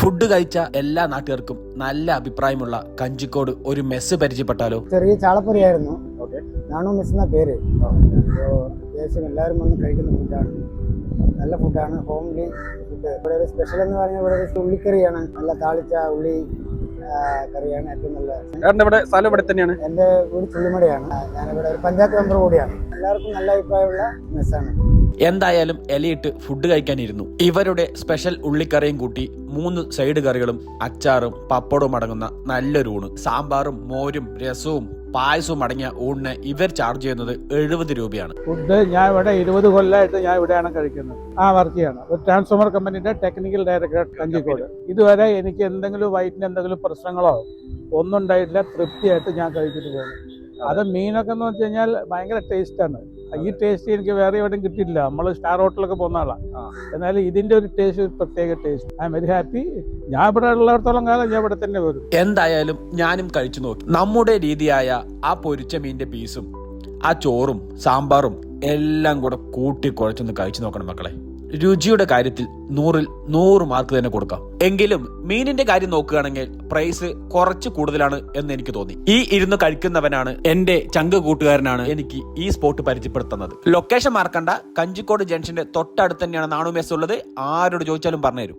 Food കഴിച്ച എല്ലാ നാട്ടുകാർക്കും നല്ല അഭിപ്രായമുള്ള കഞ്ചിക്കോട് ഒരു മെസ്സ് പരിചയപ്പെട്ടാലോ? ചെറിയ ചാളപ്പുരയായിരുന്നു. നാണു മെസ് എന്ന പേര് അത്യാവശ്യം എല്ലാവരും വന്ന് കഴിക്കുന്ന ഫുഡാണ്. നല്ല ഫുഡാണ്. Homely food. ഇവിടെ ഒരു സ്പെഷ്യൽ എന്ന് പറഞ്ഞാൽ ഇവിടെ ഒരു ഉള്ളിക്കറിയാണ്. നല്ല താളിച്ച ഉള്ളി കറിയാണ് ഏറ്റവും നല്ല ഏട്ടന്റെ ഇവിടെ സ്ഥലം ഇവിടെ തന്നെയാണ്? എന്റെ വീട് ചുള്ളിമടയാണ്. ഞാനിവിടെ ഒരു പഞ്ചായത്ത് മെമ്പർ കൂടിയാണ്. എല്ലാവർക്കും നല്ല അഭിപ്രായമുള്ള മെസ്സാണ്. എന്തായാലും ഇലയിട്ട് ഫുഡ് കഴിക്കാനിരുന്നു. ഇവരുടെ സ്പെഷ്യൽ ഉള്ളിക്കറിയും കൂട്ടി മൂന്ന് സൈഡ് കറികളും അച്ചാറും പപ്പടവും അടങ്ങുന്ന നല്ലൊരു ഊണ്. സാമ്പാറും മോരും രസവും പായസവും അടങ്ങിയ ഊണിന് ഇവർ ചാർജ് ചെയ്യുന്നത് എഴുപത് രൂപയാണ്. ഫുഡ് ഞാൻ ഇവിടെ ഇരുപത് കൊല്ലമായിട്ട് ഞാൻ ഇവിടെയാണ് കഴിക്കുന്നത്. ആ വർക്ക് ചെയ്യണം ഒരു ട്രാൻസ്ഫോമർ കമ്പനിയുടെ ടെക്നിക്കൽ ഡയറക്ടർ കഞ്ചിക്കോട് ഇതുവരെ എനിക്ക് എന്തെങ്കിലും വയറ്റിന് എന്തെങ്കിലും പ്രശ്നങ്ങളോ ഒന്നും ഉണ്ടായിട്ടില്ല. തൃപ്തിയായിട്ട് ഞാൻ കഴിച്ചിട്ട് പോകുന്നു. അത് മീനൊക്കെ എന്ന് വെച്ച് കഴിഞ്ഞാൽ ഭയങ്കര ടേസ്റ്റാണ് ഈ ടേസ്റ്റ് എനിക്ക് വേറെ എവിടെയും കിട്ടിയില്ല നമ്മൾ സ്റ്റാർ ഹോട്ടലൊക്കെ പോകുന്ന ആളാണ് ആ. എന്നാൽ ഇതിന്റെ ഒരു ടേസ്റ്റ് ഒരു പ്രത്യേക taste I M very happy ഞാൻ ഇവിടെ ഉള്ളിടത്തോളം കാലം ഞാൻ ഇവിടെ തന്നെ വരും. എന്തായാലും ഞാനും കഴിച്ചു നോക്കി. നമ്മുടെ രീതിയായ ആ പൊരിച്ച മീനിന്റെ പീസും ആ ചോറും സാമ്പാറും എല്ലാം കൂടെ കൂട്ടി കുഴച്ചൊന്ന് കഴിച്ചു നോക്കണം മക്കളെ. രുചിയുടെ കാര്യത്തിൽ നൂറിൽ നൂറ് മാർക്ക് തന്നെ കൊടുക്കാം. എങ്കിലും മീനിന്റെ കാര്യം നോക്കുകയാണെങ്കിൽ പ്രൈസ് കുറച്ച് കൂടുതലാണ് എന്ന് എനിക്ക് തോന്നി. ഈ ഇരുന്ന് കഴിക്കുന്നവനാണ് എന്റെ ചങ്ക് കൂട്ടുകാരനാണ് എനിക്ക് ഈ സ്പോട്ട് പരിചയപ്പെടുത്തുന്നത്. ലൊക്കേഷൻ മാർക്കണ്ട കഞ്ചിക്കോട് ജംഗ്ഷന്റെ തൊട്ടടുത്ത് തന്നെയാണ് നാണു മെസ് ഉള്ളത്. ആരോട് ചോദിച്ചാലും പറഞ്ഞുതരും.